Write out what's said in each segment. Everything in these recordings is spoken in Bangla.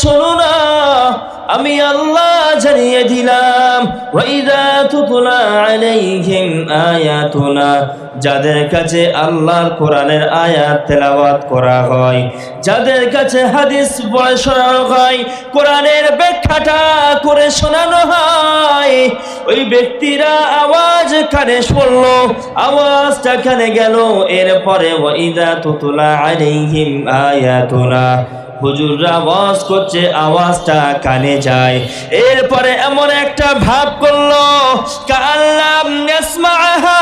শোনো না, আমি আল্লাহ জানিয়ে দিলাম, ওয়াইদা তুতলা আয়াতুনা, যাদের কাছে আল্লাহর কোরআনের আয়াত তেলাওয়াত করা হয়, যাদের কাছে হাদিস পড়ে শোনানো হয়, কোরআনের ব্যাখ্যাটা করে শোনানো হয়, ওই ব্যক্তিরা আওয়াজ কানে শুনলো, আওয়াজটা কানে গেল, এরপরে ওয়াইদা তুতলা আলাইহিম আয়াতুনা হুজুররা আওয়াজ করছে আওয়াজটা কানে যায়। এরপরে এমন একটা ভাব করল কাল্লাম ইয়াসমাআহা।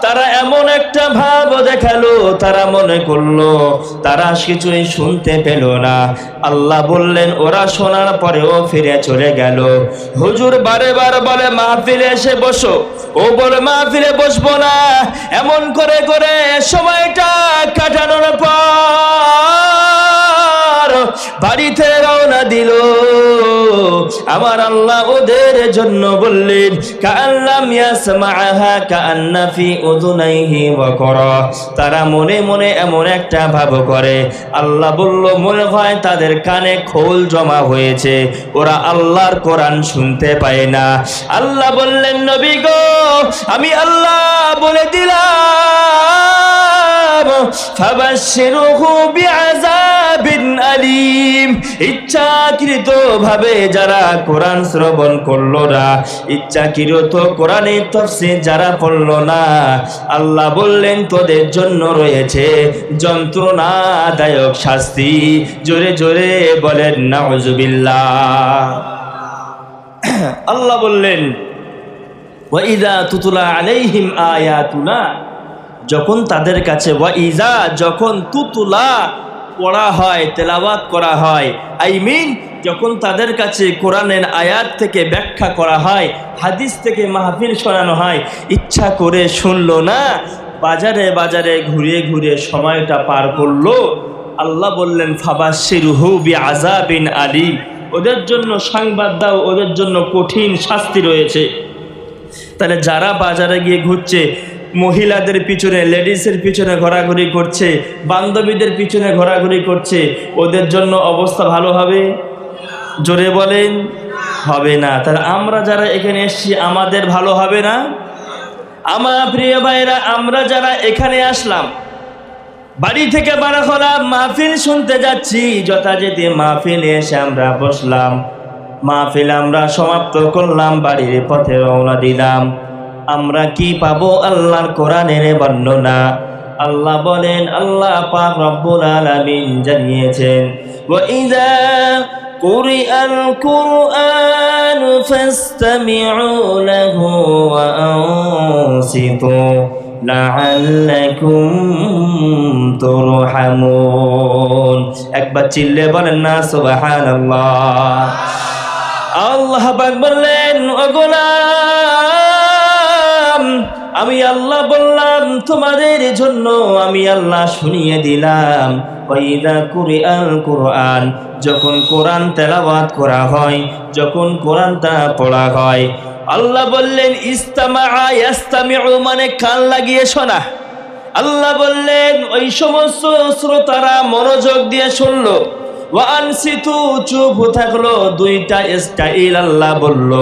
তারা এমন একটা ভাব দেখাল, তারা মনে করল, তারা কিছুই শুনতে পেল না। আল্লাহ বললেন, ওরা শোনার পরেও ফিরে চলে গেল। হুজুর বারে বার বলে, মাহফিলে এসে বসো। ও বলে, মাহফিলে বসবো না। এমন করে করে সময়টা কাটানোর পর বাড়িতে রওনা দিল। আমার আল্লাহ ওদের জন্য বললেন তারা মনে মনে এমন একটা ভাব করে। আল্লাহ বলল, মনে হয় তাদের কানে খোল জমা হয়েছে। ওরা আল্লাহর কোরআন শুনতে পায় না। আল্লাহ বললেন, নবী গো, আমি আল্লাহ বলে দিলাম। ফাবাশশিরহু বিআযাবিন আলিম। ইচ্ছাকৃত যারা কোরআন শ্রবণ করল না, ইচ্ছাকৃত কোরআনের তফসির যারা পড়ল না, আল্লাহ বললেন, তোদের জন্য রয়েছে যন্ত্রণাদায়ক শাস্তি। জোরে জোরে বলেন, নাউজুবিল্লাহ। আল্লাহ বললেন ওয়াইদা তুতুলা আলাইহিম আয়াতুনা। যখন তাদের কাছে ওয়াইজা, যখন তুতুলা পড়া হয়, তেলাওয়াত করা হয়, আই মিন যখন তাদের কাছে কোরআনের আয়াত থেকে ব্যাখ্যা করা হয়, হাদিস থেকে মাহফিল সরানো হয়, ইচ্ছা করে শুনলো না, বাজারে বাজারে ঘুরে ঘুরে সময়টা পার করল, আল্লাহ বললেন ফাবাসির বি আজাবিন আলী ওদের জন্য সংবাদ দাও, ওদের জন্য কঠিন শাস্তি রয়েছে। তাহলে যারা বাজারে গিয়ে ঘুরছে মহিলাদের পিছনে, লেডিসের পিছনে ঘোরাঘুরি করছে, বান্ধবীদের পিছনে ঘোরাঘুরি করছে, ওদের জন্য অবস্থা ভালো হবে? জোরে বলেন, হবে না। তাহলে আমরা যারা এখানে এসছি, আমাদের ভালো হবে না? আমার প্রিয় ভাইরা আমরা যারা এখানে আসলাম, বাড়ি থেকে বাড়া হলাম, মাহফিল শুনতে যাচ্ছি, যথাযথি মাহফিল এসে আমরা বসলাম। মাহফিল আমরা সমাপ্ত করলাম, বাড়ির পথে রওনা দিলাম। আমরা কি পাবো আল্লাহর কোরআনের বর্ণনা আল্লাহ বলেন আল্লাহ পাক রব্বুল আলামিন জানিয়েছেন ওয়া ইযা قرئ القرآن فاستمعوا له وأنصتوا لعلكم ترحمون একবার চিল্লে বলেন না সুবহানাল্লাহ আল্লাহ পাক বললেন ও গোলাম আমি আল্লাহ বললাম, তোমাদের জন্য আমি আল্লাহ শুনিয়ে দিলাম। কুরআন, যখন কোরআন তেলাওয়াত করা হয়, যখন কোরআনটা পড়া হয়, আল্লাহ বললেন ইস্তামা মানে কান লাগিয়ে শোনা। আল্লাহ বললেন, ওই সমস্ত শ্রোতারা মনোযোগ দিয়ে শুনলো। ওয়ানসিতু চুপ থাকল, দুইটা স্টাইল আল্লাহ বলল,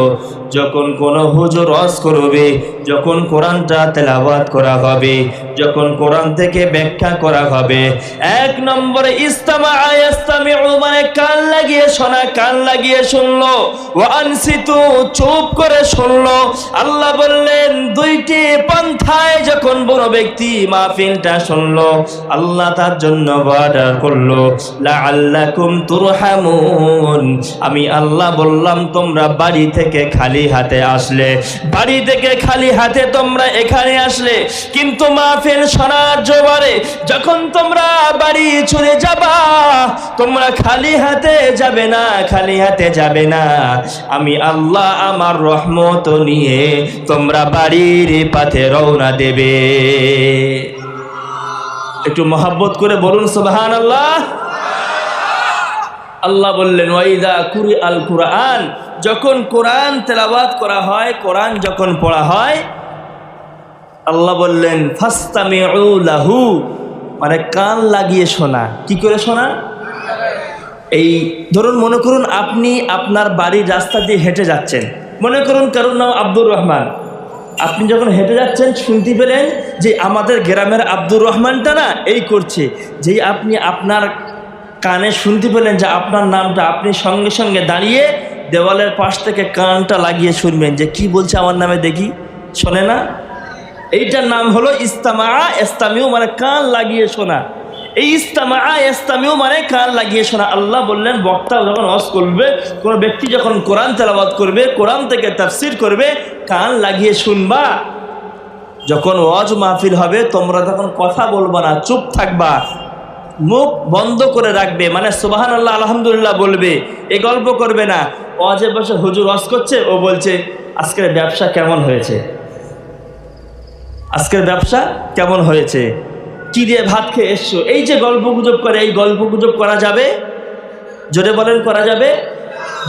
যখন কোন হুজুর রস করবে, যখন কোরআনটা তেলাওয়াত করা হবে, যখন কোরআন থেকে ব্যাখ্যা করা হবে, এক নম্বরে ইস্তামা আয়াস্তামিউ মানে কান লাগিয়ে শোনা, কান লাগিয়ে শুনলো ওয়ানসিতু চুপ করে শুনলো, আল্লাহ বললেন, দুইটি পন্থায় যখন বড় ব্যক্তি মাহফিলটা শুনলো, আল্লাহ তার জন্য অর্ডার করল আমি আল্লাহ বললাম, তোমরা বাড়ি থেকে খালি হাতে আসলে। বাড়ি থেকে খালি হাতে তোমরা এখানে আসলে। কিন্তু মাহফিল শোনার জোবারে যখন তোমরা বাড়ি চলে যাবা, তোমরা খালি হাতে যাবে না, খালি হাতে যাবে না। আমি আল্লাহ আমার রহমত নিয়ে তোমরা বাড়ির পাথে রওনা দেবে। একটু মহাব্বত করে বলুন সুবহান আল্লাহ আল্লাহ বললেন ওয়াইদা কুরি আল কুরআন। যখন কোরআন তেলাওয়াত করা হয়, কোরআন যখন পড়া হয়, আল্লাহ বললেন, ফাস্তামিউ লাহু। মানে কান লাগিয়ে শোনা। কি করে শোনা? এই, ধরুন মনে করুন আপনি আপনার বাড়ির রাস্তা দিয়ে হেঁটে যাচ্ছেন। মনে করুন কারোর নাম আব্দুর রহমান। আপনি যখন হেঁটে যাচ্ছেন, শুনতে পেলেন যে আমাদের গ্রামের আব্দুর রহমানটা না এই করছে। যেই আপনি আপনার কানে শুনতে পেলেন যে আপনার নামটা, আপনি সঙ্গে সঙ্গে দাঁড়িয়ে দেওয়ালের পাশ থেকে কানটা লাগিয়ে শুনবেন যে কি বলছে আমার নামে দেখি, শোনে না? এইটার নাম হলো ইস্তামা ইস্তামিউ মানে কান লাগিয়ে শোনা। এই ইস্তামা ইস্তামিউ মানে কান লাগিয়ে শোনা। আল্লাহ বললেন, বক্তা যখন হজ করবে, কোনো ব্যক্তি যখন কোরআন তেলাবাদ করবে, কোরআন থেকে তাফসির করবে, কান লাগিয়ে শুনবা। যখন ওয়াজ মাহফিল হবে, তোমরা তখন কথা বলবা না, চুপ থাকবা। মুখ বন্ধ করে রাখবে। মানে সুবাহান আল্লাহ আলহামদুলিল্লাহ বলবে। এ গল্প করবে না। অজে বসে হুজুর অস করছে, ও বলছে, আজকের ব্যবসা কেমন হয়েছে? আজকের ব্যবসা কেমন হয়েছে? কি দিয়ে ভাত খেয়ে এসছো? এই যে গল্প গুজব করে, এই গল্প গুজব করা যাবে? জোরে বলেন, করা যাবে?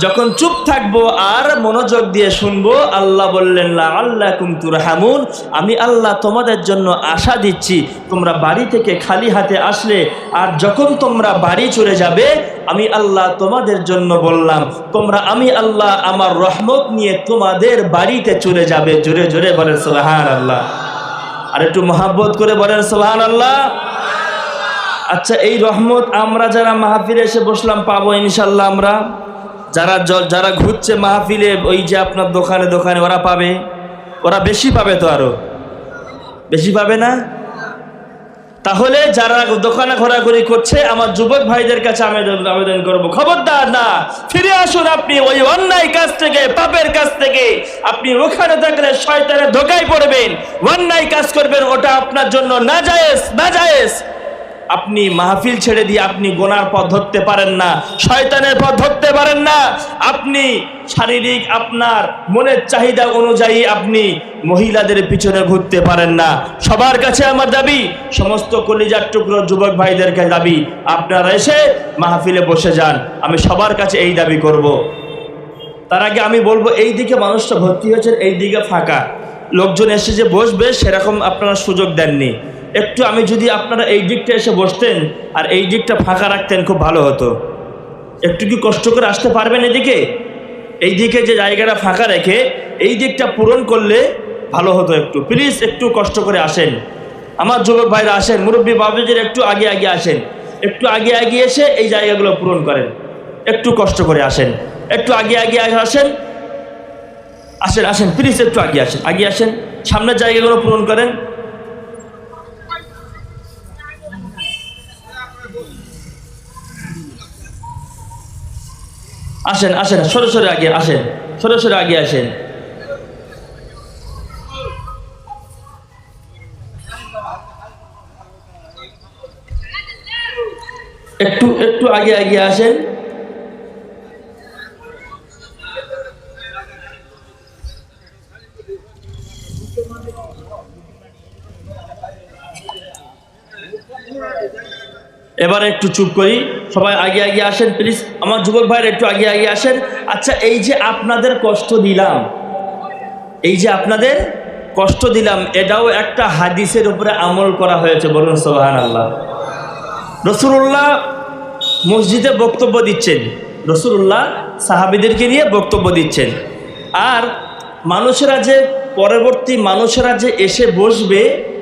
যখন চুপ থাকব আর মনোযোগ দিয়ে শুনব, আল্লাহ বললেন আল্লাহ কুমতুর হামুন আমি আল্লাহ তোমাদের জন্য আশা দিচ্ছি, তোমরা বাড়ি থেকে খালি হাতে আসলে, আর যখন তোমরা বাড়ি চলে যাবে, আমি আল্লাহ তোমাদের জন্য বললাম, তোমরা, আমি আল্লাহ আমার রহমত নিয়ে তোমাদের বাড়িতে চলে যাবে। জোরে জোরে বলেন সোহান আল্লাহ আর একটু মহাব্বত করে বলেন সোহান আল্লাহ আচ্ছা এই রহমত আমরা যারা মাহফিলে এসে বসলাম, পাবো ইনশাল্লাহ আমরা। যারা যারা ঘুরছে মাহফিলে, ওই যে আপনার দোকানে দোকানে, ওরা পাবে? ওরা বেশি পাবে তো আরও? বেশি পাবে না? তাহলে যারা দোকানে ঘোরাঘুরি করছে, আমার যুবক ভাইদের কাছে আবেদন আবেদন করব। খবরদার না, ফিরে আসুন আপনি ওই অন্যায় কাজ থেকে, পাপের কাজ থেকে। আপনি ওখানে থাকলে শয়তানের ধোকায় পড়বেন। অন্যায় কাজ করবেন, ওটা আপনার জন্য না জায়েজ না জায়েজ আপনি মাহফিল ছেড়ে দিয়ে আপনি গোনার পথ ধরতে পারেন না, শয়তানের পথ ধরতে পারেন না। আপনি শারীরিক আপনার মনের চাহিদা অনুযায়ী আপনি মহিলাদের পিছনে ঘুরতে পারেন না। সবার কাছে আমার দাবি, সমস্ত কলিজার টুকরো যুবক ভাইদেরকে দাবি, আপনারা এসে মাহফিলে বসে যান, আমি সবার কাছে এই দাবি করব। তার আগে আমি বলব, এই দিকে মানুষটা ভর্তি হয়েছেন, এই দিকে ফাঁকা। লোকজন এসে যে বসবে, সেরকম আপনারা সুযোগ দেননি। একটু আমি যদি আপনারা এই দিকটা এসে বসতেন আর এই দিকটা ফাঁকা রাখতেন, খুব ভালো হতো। একটু কি কষ্ট করে আসতে পারবেন এদিকে? এই দিকে যে জায়গাটা ফাঁকা রেখে এই দিকটা পূরণ করলে ভালো হতো একটু। প্লিজ একটু কষ্ট করে আসেন। আমার যুবক ভাইরা আসেন, মুরব্বী বাবুজির একটু আগে আগে আসেন। একটু আগে আগে এসে এই জায়গাগুলো পূরণ করেন। একটু কষ্ট করে আসেন। একটু আগে আগে আসেন। আসেন আসেন প্লিজ একটু আগে আসেন। আগে আসেন। সামনের জায়গাগুলো পূরণ করেন। আসেন আসেন, সরে সরে আগে আসেন, সরে সরে আগে আসেন। একটু একটু আগে আগে আসেন। এবারে একটু চুপ করি। সবাই আগে আগে আসেন প্লিজ আমার যুবক ভাইয়ের একটু আগে আগে আসেন। আচ্ছা এই যে আপনাদের কষ্ট দিলাম, এই যে আপনাদের কষ্ট দিলাম, এটাও একটা হাদিসের উপরে আমল করা হয়েছে, বলুন সোহান আল্লাহ রসুল্লাহ মসজিদে বক্তব্য দিচ্ছেন। রসুল্লাহ সাহাবিদেরকে নিয়ে বক্তব্য দিচ্ছেন। আর মানুষেরা যে, পরবর্তী মানুষেরা যে এসে বসবে,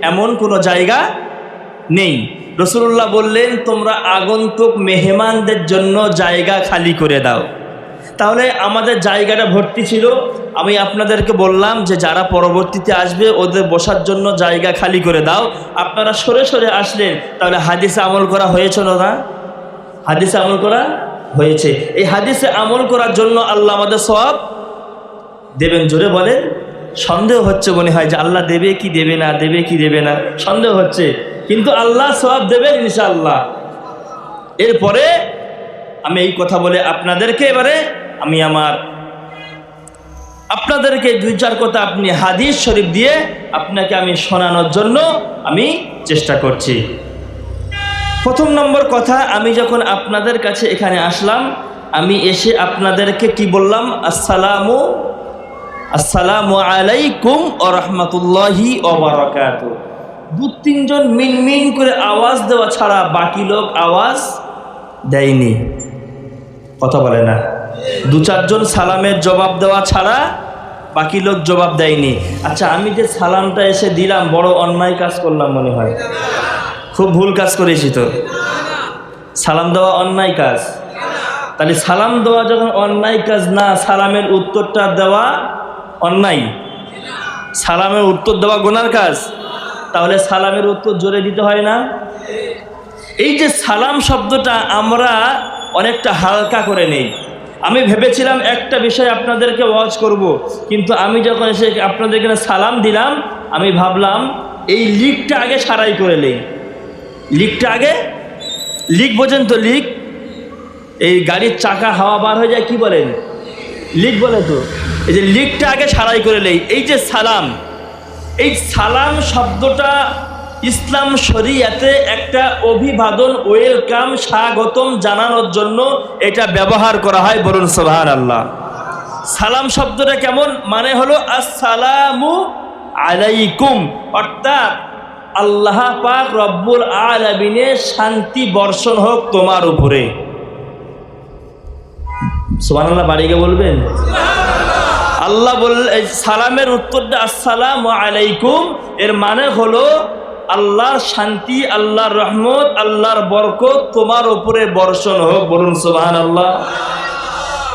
এমন কোনো জায়গা নেই। রসুল্লাহ বললেন, তোমরা আগন্তুক মেহমানদের জন্য জায়গা খালি করে দাও। তাহলে আমাদের জায়গাটা ভর্তি ছিল। আমি আপনাদেরকে বললাম যে, যারা পরবর্তীতে আসবে, ওদের বসার জন্য জায়গা খালি করে দাও। আপনারা সরে সরে আসলেন, তাহলে হাদিসে আমল করা হয়েছিল না হাদিসে আমল করা হয়েছে। এই হাদিসে আমল করার জন্য আল্লাহ আমাদের সব দেবেন, জোরে বলেন। সন্দেহ হচ্ছে মনে হয় যে, আল্লাহ দেবে কি দেবে না, দেবে কি দেবে না? সন্দেহ হচ্ছে। কিন্তু আল্লাহ সব দেবেন ইনশাআল্লাহ। এরপরে আমি এই কথা বলে আপনাদেরকে এবারে আমি আমার আপনাদেরকে দুই চার কথা আপনি হাদিস শরীফ দিয়ে আপনাকে আমি শোনানোর জন্য আমি চেষ্টা করছি। প্রথম নম্বর কথা, আমি যখন আপনাদের কাছে এখানে আসলাম, আমি এসে আপনাদেরকে কি বললাম? আসসালামু আসসালামু আলাইকুম ও রহমতুল্লাহি ও বারাকাত দু তিনজন মিন মিন করে আওয়াজ দেওয়া ছাড়া বাকি লোক আওয়াজ দেয়নি। কথা বলে না। দু চারজন সালামের জবাব দেওয়া ছাড়া বাকি লোক জবাব দেয়নি। আচ্ছা আমি যে সালামটা এসে দিলাম, বড় অন্যায় কাজ করলাম মনে হয়। খুব ভুল কাজ করেছি তো। সালাম দেওয়া অন্যায় কাজ। তাহলে সালাম দেওয়া যখন অন্যায় কাজ না, সালামের উত্তরটা দেওয়া অন্যায়। সালামের উত্তর দেওয়া গোনার কাজ। তাহলে সালামের উত্তর জোরে দিতে হয় না? এই যে সালাম শব্দটা আমরা অনেকটা হালকা করে নেই। আমি ভেবেছিলাম একটা বিষয় আপনাদেরকে ওয়াচ করব। কিন্তু আমি যখন এসে আপনাদের এখানে সালাম দিলাম, আমি ভাবলাম এই লিকটা আগে সারাই করে নেই। লিকটা আগে? লিক বোঝেন তো লিক এই গাড়ির চাকা হাওয়া বার হয়ে যায়, কি বলেন? লিক বলে তো। এই যে লিকটা আগে সারাই করে নেই। এই যে সালাম এই সালাম শব্দটা ইসলাম শরিয়াতে একটা অভিবাদন, ওয়েলকাম, স্বাগতম জানানোর জন্য এটা ব্যবহার করা হয় বলুন সোহান আল্লাহ সালাম শব্দটা কেমন? মানে হলো আসসালামু আলাইকুম। অর্থাৎ আল্লাহ পাক রব্বুল আলমিনের শান্তি বর্ষণ হোক তোমার উপরে। সোহান আল্লাহ বাড়িকে বলবেন? আল্লাহ বললেন সালামের উত্তরটা আসসালাম আলাইকুম। এর মানে হলো, আল্লাহর শান্তি, আল্লাহর রহমত, আল্লাহর বরকত তোমার উপরে বর্ষণ হোক। বলুন সুবাহান আল্লাহ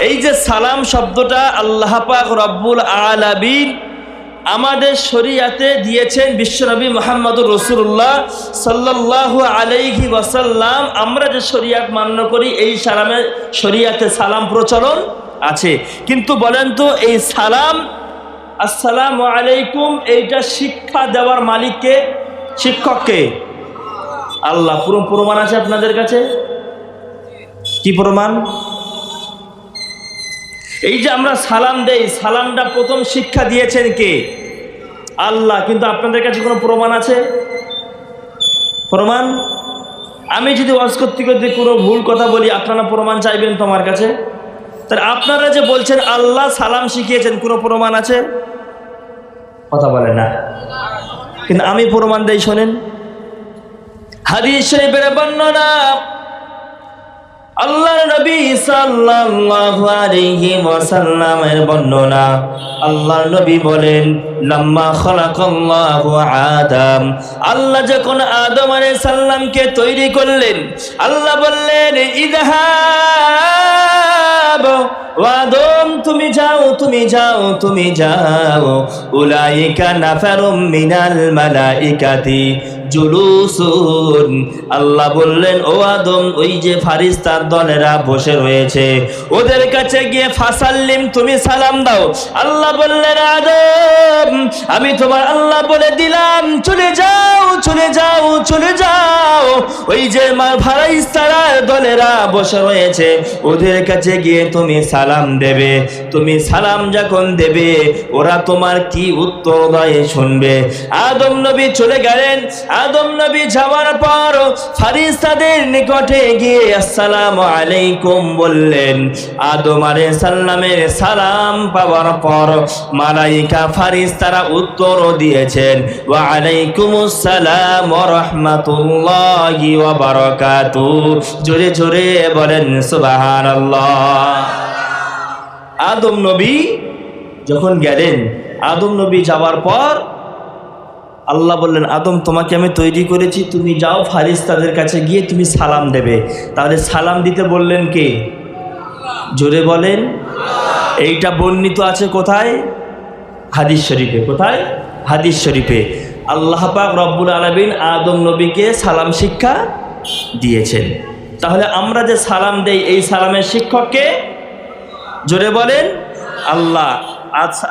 এই যে সালাম শব্দটা আল্লাহ পাক রব্বুল আলাবিন আমাদের শরিয়াতে দিয়েছেন বিশ্বনবী মোহাম্মদুর রসুল্লাহ সাল্লাহ আলাইহি ওয়াসাল্লাম, আমরা যে শরিয়াত মান্য করি, এই সালামের শরিয়াতে সালাম প্রচলন। আছে। কিন্তু বলেন তো, এই সালাম, আসসালাম আলাইকুম, এইটা শিক্ষা দেওয়ার মালিককে, শিক্ষককে? আল্লাহ পুরো প্রমাণ আছে আপনাদের কাছে? কি প্রমাণ? এই যে আমরা সালাম দেই, সালামটা প্রথম শিক্ষা দিয়েছেন কে? আল্লাহ, কিন্তু আপনাদের কাছে কোনো প্রমাণ আছে? প্রমাণ? আমি যদি ওয়াজ করতে করতে কোনো ভুল কথা বলি, আপনারা প্রমাণ চাইবেন তোমার কাছে? তাহলে আপনারা যে বলছেন, আল্লাহ সালাম শিখিয়েছেন, কোনো প্রমাণ আছে? কথা বলে না। কিন্তু আমি প্রমাণ দেই, শোনেন। হাদিস শরীফের বর্ণনা আল্লাহ নবী সাল্লাল্লাহু আলাইহি ওয়াসাল্লামের বর্ণনা। আল্লাহর নবী বলেন, লাম্মা খালাকাল্লাহু আদম। আল্লাহ যখন আদম আলাইহিস সালামকে তৈরি করলেন, আল্লাহ বললেন ইযহাব ওয়াদম তুমি যাও তুমি যাও তুমি যাও। উলাইকা নাফারুম মিনাল মালাইকাতি। জুলুসুন। আল্লাহ বললেন, ও আদম, ওই যে ফারিস্তার দলেরা বসে রয়েছে, ওদের কাছে গিয়ে ফাসাল্লিম, তুমি সালাম দাও। আল্লাহ বললেন, আদম, আমি তোমার আল্লাহ বলে দিলাম, চলে যাও চলে যাও চলে যাও। ওই যে দলেরা বসে রয়েছে, ওদের কাছে গিয়ে তুমি সালাম দেবে। তুমি সালাম যখন দেবে, ওরা তোমার কি উত্তর দেয় শুনবে। আদম নবী চলে গেলেন আদম নবী যাওয়ার পর ফারিস্তাদের নিকটে গিয়ে আসসালাম আলাইকুম বললেন, আদম আলে সাল্লামের সালাম পাওয়ার পর মালাইকা ফারিস্তারা উত্তরও দিয়েছেন, ওয়া আলাইকুম আসসালাম ওয়া রাহমাতুল্লাহি ওয়া বারাকাতু জোরে জোরে বলেন, সুবহানাল্লাহ। আদম নবী যখন গেলেন, আদম নবী যাওয়ার পর আল্লাহ বললেন, আদম, তোমাকে আমি তৈরি করেছি, তুমি যাও, ফারিস তাদের কাছে গিয়ে তুমি সালাম দেবে। তাহলে সালাম দিতে বললেন কে? জোরে বলেন। এইটা বর্ণিত আছে কোথায়? হাদিস শরীফে। কোথায়? হাদিস শরীফে। আল্লাহ পাক রব্বুল আলমিন আদম নবীকে সালাম শিক্ষা দিয়েছেন। তাহলে আমরা যে সালাম দেই, এই সালামের শিক্ষককে জোরে বলেন, আল্লাহ।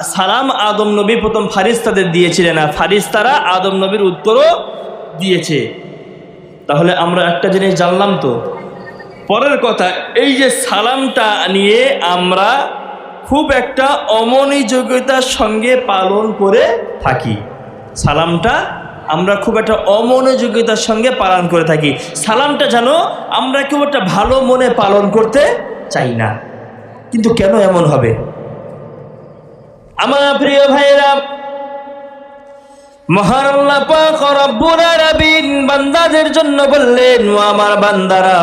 সালাম আদম নবী প্রথম ফারিস্তাদের দিয়েছিলেন আর ফারিস্তারা আদম নবীর উত্তরও দিয়েছে। তাহলে আমরা একটা জিনিস জানলাম তো? পরের কথা, এই যে সালামটা নিয়ে আমরা খুব একটা অমনোযোগিতার সঙ্গে পালন করে থাকি। সালামটা আমরা খুব একটা অমনোযোগিতার সঙ্গে পালন করে থাকি। সালামটা যেন আমরা খুব একটা ভালো মনে পালন করতে চাই না। কিন্তু কেন এমন হবে? আমার প্রিয় ভাইরা বান্দাদের জন্য বললেন, ও আমার বান্দারা,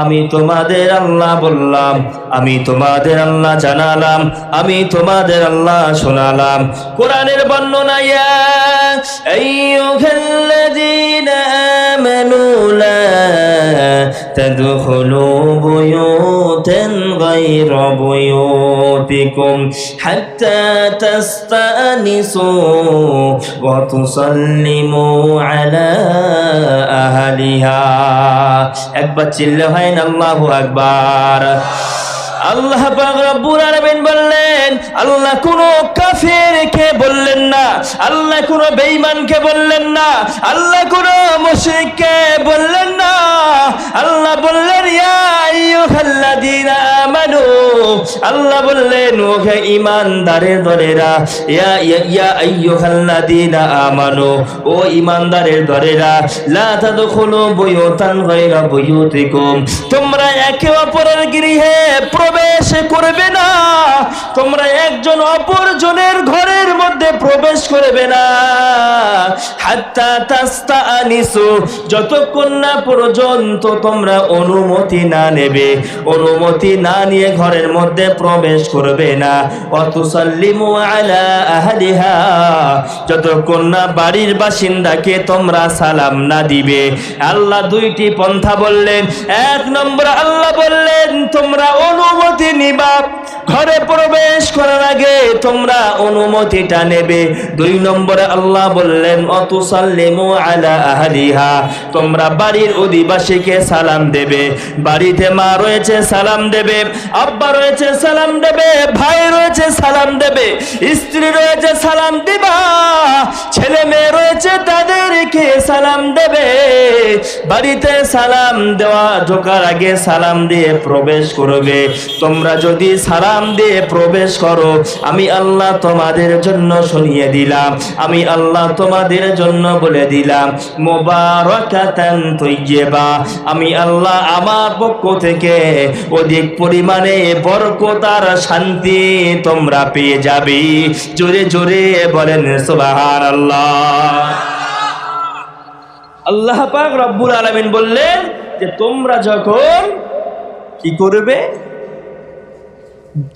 আমি তোমাদের আল্লাহ বললাম, আমি তোমাদের আল্লাহ জানালাম, আমি তোমাদের আল্লাহ শোনালাম। কোরআনের বর্ণনা আইয়ুহাল্লাযীনা আমানু লা গায়রা বুয়ুতিকুম হাত্তা তাস্তানিসু ওয়া তুসাল্লিমু আলা আহলিহা একবার أكبر হয় না আল্লাহু রব্বুল আলামিন বললেন, আল্লাহ কোন কাফিরকে বললেন না, আল্লাহ কোন বেঈমানকে বললেন না, আল্লাহ কোন মুশরিককে বললেন না। আল্লাহ বললেন, ইয়া আইয়ুহাল্লাযীনা আমানু। আল্লাহ বললেন, ওহে ঈমানদারের দলেরা ইয়া- ইয়া আইয়ুহাল্লাযীনা আমানু, ও ঈমানদারের দলেরা, লা তাদখুলু বুয়ুতান গায়রা বুয়ুতিকুম। তোমরা একে অপরের গৃহে প্রবেশ করবে না। তোমরা একজন অপরজনের ঘরের মধ্যে প্রবেশ করবে না। হাত্তা তাস্তা আনিসু, যতক্ষণ না পর্যন্ত তোমরা অনুমতি না নেবে, অনুমতি না নিয়ে ঘরের মধ্যে প্রবেশ করবে না। আলা আহলিহা, যতক্ষণ না বাড়ির বাসিন্দাকে তোমরা সালাম না দিবে। আল্লাহ দুইটি পন্থা বললেন। এক নম্বর আল্লাহ বললেন, তোমরা অনুমতি নিবা। ঘরে প্রবেশ করার আগে তোমরা অনুমতিটা নেবে। দুই নম্বরে আল্লাহ বললেন, অতুসাল্লিমু আলা আহলিহা। তোমরা বাড়ির অধিবাসীকে সালাম দেবে। বাড়িতে মা রয়েছে, সালাম দেবে। আব্বা রয়েছে, সালাম দেবে। ভাই রয়েছে, সালাম দেবে। স্ত্রী রয়েছে, সালাম দিবা। ছেলে মেয়ে রয়েছে, তাদেরকে সালাম দেবে। বাড়িতে সালাম দেওয়া, ঢোকার আগে সালাম দিয়ে প্রবেশ করবে। তোমরা যদি সালাম দিয়ে প্রবেশ করো, আমি আল্লাহ তোমাদের জন্য শুনিয়ে দিলাম। আমি আল্লাহ তোমাদের জন্য বলে দিলাম, মোবারকাতান আমি আল্লাহ আমার পক্ষ থেকে অধিক পরিমাণে বরকত আর শান্তি তোমরা পেয়ে যাবে। জোরে জোরে বলেন সুবহান আল্লাহ আল্লাহ পাক রব্বুল আলামিন বললেন যে, তোমরা যখন কি করবে?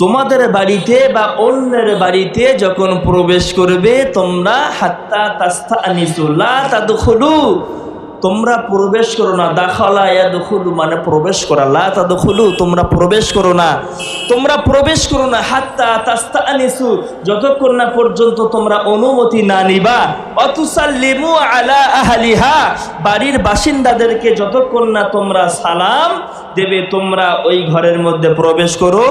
তোমাদের বাড়িতে বা অন্যের বাড়িতে যখন প্রবেশ করবে, তোমরা হাত্তা তাস্তা আনিসুল্লাহ তাদখুলু। তোমরা প্রবেশ করো না, দাখালা ইয়াদখুলু মানে প্রবেশ করা, লা তাদখুলু, তোমরা প্রবেশ করো না। তোমরা প্রবেশ করো না, হাত্তা তাস্তা আনিসু যতক্ষণ না পর্যন্ত তোমরা অনুমতি না নিবা। অতুসাল্লিমু আলা আহলিহা, বাড়ির বাসিন্দাদেরকে যতক্ষণ না তোমরা সালাম দেবে, তোমরা ওই ঘরের মধ্যে প্রবেশ করো।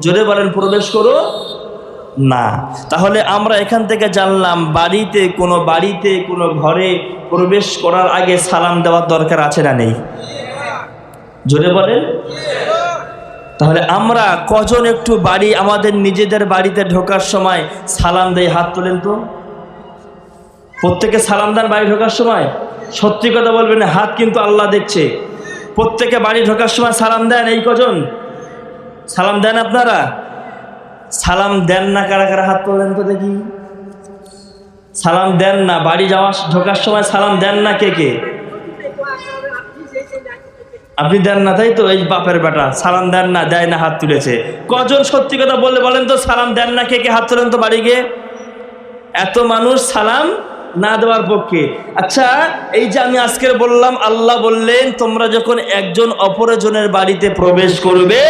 জোরে বলেন, প্রবেশ করো। না। তাহলে আমরা এখান থেকে জানলাম, বাড়িতে, কোনো বাড়িতে, কোনো ঘরে প্রবেশ করার আগে সালাম দেওয়ার দরকার আছে না নেই? জোরে বলেন। তাহলে আমরা কজন একটু বাড়ি, আমাদের নিজেদের বাড়িতে ঢোকার সময় সালাম দেয় হাত তোলেন তো। প্রত্যেকে সালাম দেন বাড়ি ঢোকার সময়? সত্যি কথা বলবেন, হাত কিন্তু আল্লাহ দেখছে। প্রত্যেকে বাড়ি ঢোকার সময় সালাম দেন, এই কজন? সালাম দেন আপনারা? সালাম দেন না, কারা কারা হাত তোলেন তো দেখি। সালাম দেন না, বাড়ি যাওয়া, ঢোকার সময় সালাম দেন না কে কে? আপনি দেন না, তাই তো? এই বাপের বেটা, সালাম দেন না, দেয় না, হাত তুলেছে। কজন সত্যি কথা বললে বলেন তো, সালাম দেন না, কে কে হাত তোলেন তো বাড়ি গিয়ে? এত মানুষ সালাম না দেওয়ার পক্ষে। আচ্ছা এই যে আমি আজকের বললাম, আল্লাহ বললেন, তোমরা যখন একজন অপরজনের বাড়িতে প্রবেশ করবে,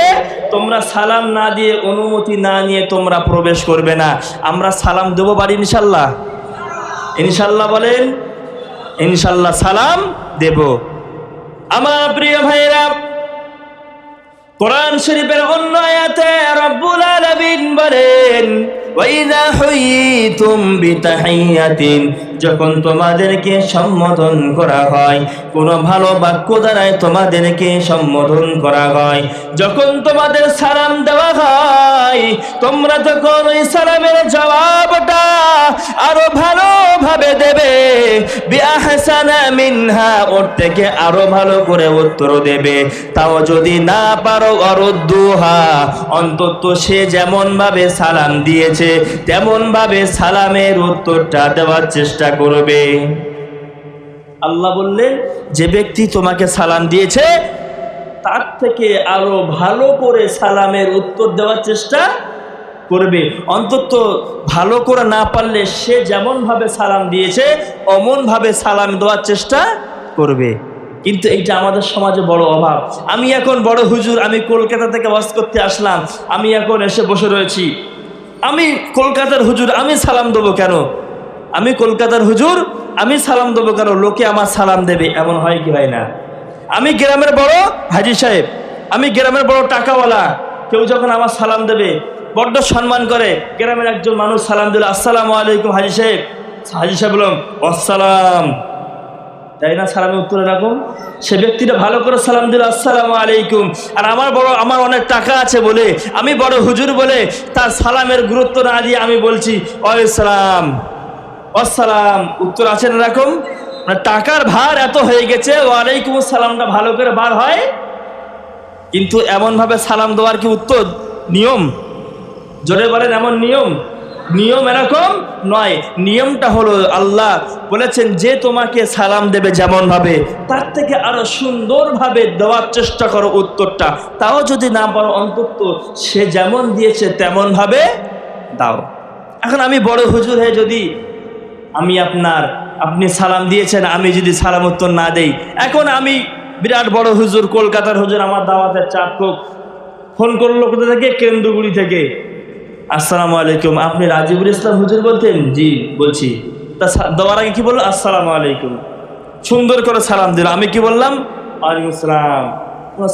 তোমরা সালাম না দিয়ে, অনুমতি না নিয়ে তোমরা প্রবেশ করবে না। আমরা সালাম দেবো বাড়ি, ইনশাল্লাহ? ইনশাল্লাহ বলেন, ইনশাল্লাহ সালাম দেব। আমার প্রিয় ভাইরা কোরআন শরীফের অন্য আয়াতে রব্বুল আলামিন বলেন ওয়াইদা হুইতুম বিতাহিয়াতিন যখন তোমাদেরকে সম্বোধন করা হয়, কোনো ভালো বাক্য দ্বারাই তোমাদেরকে সম্বোধন করা হয়। যখন তোমাদের সালাম দেওয়া হয়, তোমরা তখন ওই সালামের জবাবটা আরও ভালোভাবে দেবে মিনহা ওর থেকে আরও ভালো করে উত্তর দেবে। তাও যদি না পারো অরুদ্ধুহা, অন্তত সে যেমন ভাবে সালাম দিয়েছে তেমন ভাবে সালামের উত্তরটা দেওয়ার চেষ্টা করবে আল্লাহ বললেন যে ব্যক্তি তোমাকে সালাম দিয়েছে, তার থেকে আরও ভালো করে সালামের উত্তর দেওয়ার চেষ্টা করবে। অন্তত ভালো করে না পারলে সে যেমন ভাবে সালাম দিয়েছে অমন ভাবে সালাম দেওয়ার চেষ্টা করবে। কিন্তু এইটা আমাদের সমাজে বড় অভাব। আমি এখন বড় হুজুর, আমি কলকাতা থেকে ওয়াজ করতে আসলাম। আমি এখন এসে বসে রয়েছি। আমি কলকাতার হুজুর, আমি সালাম দেবো কেন? আমি কলকাতার হুজুর, আমি সালাম দেবো কেন? লোকে আমার সালাম দেবে। এমন হয় কি হয় না? আমি গ্রামের বড় হাজি সাহেব, আমি গ্রামের বড় টাকাওয়ালা। কেউ যখন আমার সালাম দেবে, বড্ড সম্মান করে, গ্রামের একজন মানুষ সালাম দিল, আসসালামু আলাইকুম হাজি সাহেব। হাজি সাহেব বললাম আসসালাম তাই না? সালামের উত্তর এরকম সে ব্যক্তিটা ভালো করে সালাম দিল, আসসালামু আলাইকুম। আর আমার বড়, আমার অনেক টাকা আছে বলে, আমি বড় হুজুর বলে তার সালামের গুরুত্ব না দিয়ে আমি বলছি ওয়ালাইসালাম আসসালাম উত্তর আছেন এরকম? মানে টাকার ভার এত হয়ে গেছে, ওয়ালাইকুম সালামটা ভালো করে বার হয়। কিন্তু এমনভাবে সালাম দেওয়ার কি উত্তর? নিয়ম। জোরে বলেন, এমন নিয়ম? নিয়ম এরকম নয়। নিয়মটা হলো আল্লাহ বলেছেন, যে তোমাকে সালাম দেবে যেমন ভাবে তার থেকে আরও সুন্দরভাবে দেওয়ার চেষ্টা করো উত্তরটা। তাও যদি না পারো অন্তত সে যেমন দিয়েছে তেমন ভাবে দাও। এখন আমি বড় হুজুর হয়ে যদি আমি আপনার, আপনি সালাম দিয়েছেন, আমি যদি সালাম উত্তর না দেই। এখন আমি বিরাট বড় হুজুর, কলকাতার হুজুর, আমার দাওয়াতের চাপ হোক ফোন করল কোথা থেকে? কেন্দ্রগুড়ি থেকে। আসসালামু আলাইকুম, আপনি রাজিবুল ইসলাম হুজুর বলতেন? জি, বলছি। তা দেওয়ার আগে কি বলল? আসসালামু আলাইকুম। সুন্দর করে সালাম দিল। আমি কি বললাম? ওয়ালাইকুম আসসালাম।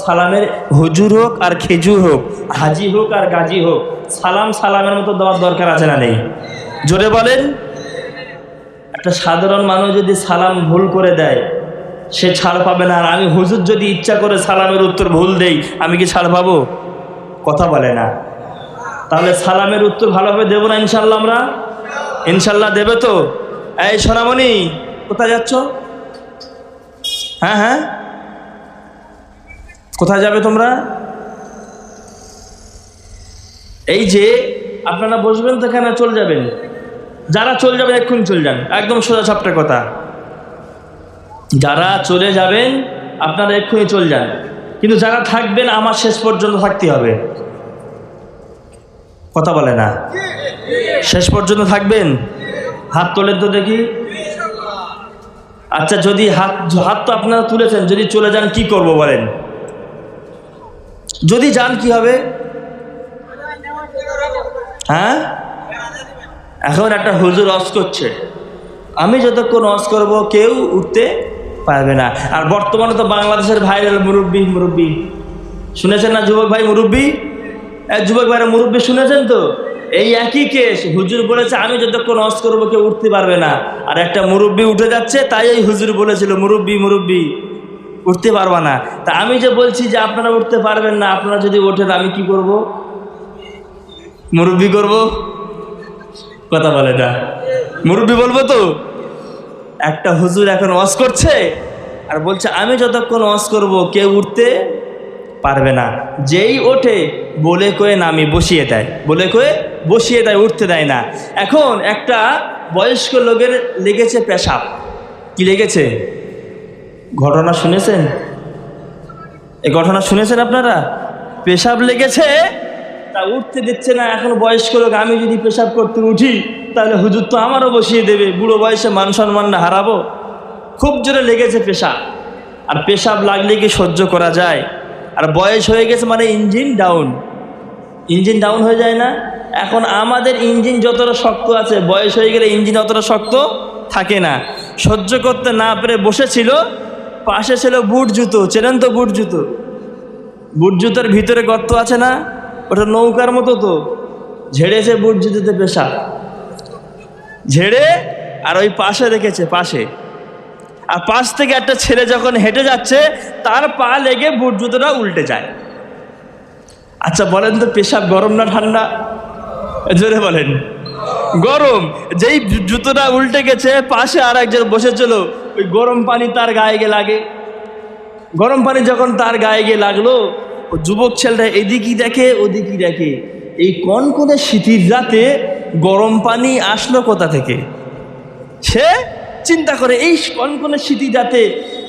সালামের হুজুর হোক আর খেজুর হোক, হাজি হোক আর গাজী হোক, সালাম সালামের মতো দেওয়ার দরকার আছে না নেই? জোরে বলেন। একটা সাধারণ মানুষ যদি সালাম ভুল করে দেয়, সে ছাড় পাবে না। আর আমি হুজুর যদি ইচ্ছা করে সালামের উত্তর ভুল দেই, আমি কি ছাড় পাবো? কথা বলে না। তাহলে সালামের উত্তর ভালোভাবে দেবো না ইনশাল্লাহ আমরা? ইনশাল্লাহ দেবে তো? এই সোনামণি, কোথায় যাচ্ছ? হ্যাঁ হ্যাঁ? কোথায় যাবে তোমরা? এই যে, আপনারা বসবেন তো এখানে, চলে যাবেন। যারা চলে যাবেন এক্ষুনি চলে যান। একদম সোজা সাপটা কথা। যারা চলে যাবেন আপনারা এক্ষুনি চলে যান। কিন্তু যারা থাকবেন, আমার শেষ পর্যন্ত থাকতে হবে। কথা বলে না। শেষ পর্যন্ত থাকবেন? হাত তোলেন তো দেখি। আচ্ছা যদি হাত হাত তো আপনারা তুলেছেন, যদি চলে যান কি করব বলেন? যদি যান কি হবে? হ্যাঁ? এখন একটা হুজুর অস করছে। আমি যতক্ষণ অস করব, কেউ উঠতে পারবে না। আর বর্তমানে তো বাংলাদেশের ভাইরাল মুরব্বী মুরব্বী। শুনেছেন না যুবক ভাই, মুরব্বী? যুবক ভাইরা মুরব্বী শুনেছেন তো? এই একই কেস। হুজুর বলেছে, আমি যতক্ষণ অস করব, কেউ উঠতে পারবে না। আর একটা মুরব্বী উঠে যাচ্ছে, তাই এই হুজুর বলেছিল, মুরব্বী মুরব্বী, উঠতে পারবা না। তা আমি যে বলছি যে, আপনারা উঠতে পারবেন না, আপনারা যদি ওঠেন, আমি কি করব? মুরব্বী করব? কথা বলে না। মুরব্বী বলব তো, একটা হুজুর এখন ওয়াজ করছে আর বলছে, আমি যতক্ষণ ওয়াজ করব, কেউ উঠতে পারবে না। যেই ওঠে, বলে কয়ে নামি, বসিয়ে দেয়। বলে কয়ে বসিয়ে দেয়, উঠতে দেয় না। এখন একটা বয়স্ক লোকের লেগেছে পেশাব। কি লেগেছে? ঘটনা শুনেছেন? এই ঘটনা শুনেছেন আপনারা? পেশাব লেগেছে তা উঠতে দিচ্ছে না, এখন বয়স্ক লোক, আমি যদি পেশাব করতে উঠি, তাহলে হুজুর তো আমারও বসিয়ে দেবে, বুড়ো বয়সে মান সম্মানটা হারাবো? খুব জোরে লেগেছে পেশাব। আর পেশাব লাগলে কি সহ্য করা যায়? আর বয়স হয়ে গেছে মানে ইঞ্জিন ডাউন ইঞ্জিন ডাউন হয়ে যায় না? এখন আমাদের ইঞ্জিন যতটা শক্ত আছে, বয়স হয়ে গেলে ইঞ্জিন অতটা শক্ত থাকে না। সহ্য করতে না পেরে বসেছিল, পাশে ছিল বুট জুতো। চেনেন তো বুট জুতো? বুট জুতোর ভিতরে গর্ত আছে না? ওটা নৌকার মতো তো। ঝেড়েছে বুট জুতোতে পেশা। ঝেড়ে আর ওই পাশে রেখেছে, পাশে। আর পাশ থেকে একটা ছেলে যখন হেঁটে যাচ্ছে, তার পা লেগে বুট জুতোটা উল্টে যায়। আচ্ছা বলেন তো পেশাব গরম না ঠান্ডা? জোরে বলেন। গরম। যেই জুতোটা উল্টে গেছে, পাশে আর একজন বসেছিল, ওই গরম পানি তার গায়ে গিয়ে লাগে। গরম পানি যখন তার গায়ে গিয়ে লাগল যুবক ছেলেটা এদিকই দেখে ওদিকই দেখে। এই কন কনকনে শীতের রাতে গরম পানি আসলো কোথা থেকে? সে চিন্তা করে, এই কনকনে শীতি রাতে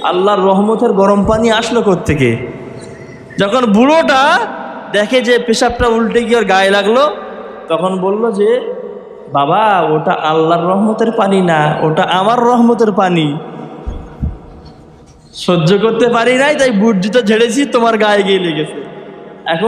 আল্লাহর রহমতের গরম পানি আসলো থেকে যখন বুড়োটা দেখে যে পেশাবটা উল্টে গিয়ে ওর গায়ে লাগল, তখন বলল যে, বাবা, ওটা আল্লাহর রহমতের পানি না, ওটা আমার রহমতের পানি। সহ্য করতে পারি নাই তাই বুট জুতো ঝেড়েছি তোমার গায়ে গিয়ে লেগেছে।